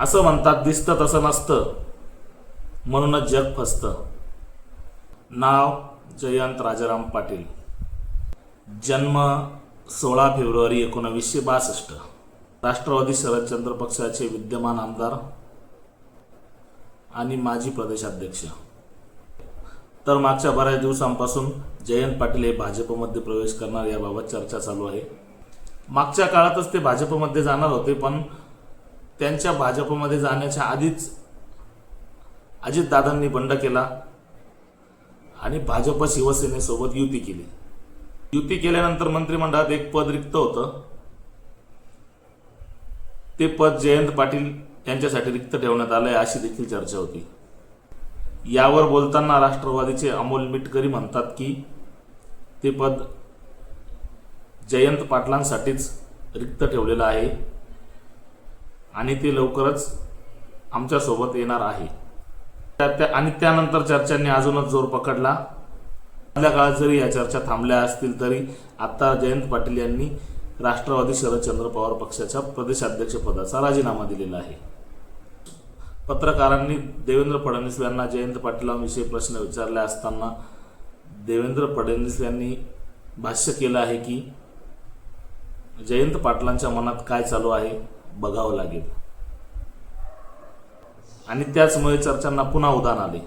असं म्हणतात दिसतं तसं नसतं. म्हणूनच जग फसतं. नाव जयंत राजाराम पाटील. जन्म सोळा फेब्रुवारी एकोणावीसशे बासष्ट. राष्ट्रवादी शरदचंद्र पक्षाचे विद्यमान आमदार आणि माजी प्रदेशाध्यक्ष. तर मागच्या बऱ्याच दिवसांपासून जयंत पाटील हे भाजपमध्ये प्रवेश करणार याबाबत चर्चा चालू आहे. मागच्या काळातच ते भाजपमध्ये जाणार होते पण त्यांच्या भाजपमध्ये जाण्याच्या आधीच अजितदादांनी बंड केला आणि भाजप शिवसेनेसोबत युती केली. युती केल्यानंतर मंत्रिमंडळात एक पद रिक्त होतं. ते पद जयंत पाटील यांच्यासाठी रिक्त ठेवण्यात आलंय अशी देखील चर्चा होती. यावर बोलताना राष्ट्रवादीचे अमोल मिटकरी म्हणतात की ते पद जयंत पाटलांसाठीच रिक्त ठेवलेलं आहे. आणि ते लवकरच आमच्यासोबत येणार आहे. त्या- त्या- आणि त्यानंतर चर्चांनी अजूनच जोर पकडला. आपल्या काळात जरी या चर्चा थांबल्या असतील तरी आता जयंत पाटील यांनी राष्ट्रवादी शरदचंद्र पवार पक्षाच्या प्रदेशाध्यक्ष पदाचा राजीनामा दिलेला आहे. पत्रकारांनी देवेंद्र फडणवीस यांना जयंत पाटीलांविषयी प्रश्न विचारले असताना देवेंद्र फडणवीस यांनी भाष्य केलं आहे की जयंत पाटलांच्या मनात काय चालू आहे? बघावं लागेल. आणि त्याचमुळे चर्चांना पुन्हा उधाण आले.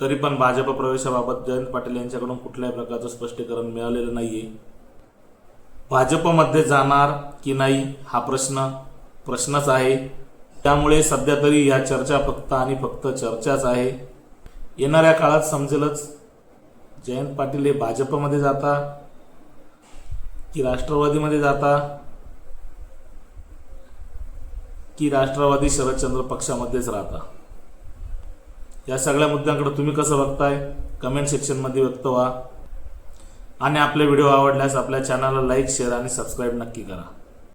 तरी पण भाजप प्रवेशाबाबत जयंत पाटील यांच्याकडून कुठल्याही प्रकारचं स्पष्टीकरण मिळालेलं नाहीये. भाजपमध्ये जाणार की नाही हा प्रश्न प्रश्नच आहे. त्यामुळे सध्या तरी या चर्चा फक्त आणि फक्त चर्चाच आहे. येणाऱ्या काळात समजेलच जयंत पाटील हे भाजपमध्ये जाता की राष्ट्रवादीमध्ये जाता. की राष्ट्रवादी शरदचंद्र पक्षामध्येच राहता. या सगळ्या मुद्द्यांकडे तुम्ही कसं बघताय? कमेंट सेक्शनमध्ये व्यक्त व्हा. आणि आपले व्हिडिओ आवडल्यास आपल्या चॅनलला लाईक शेअर आणि सबस्क्राईब नक्की करा.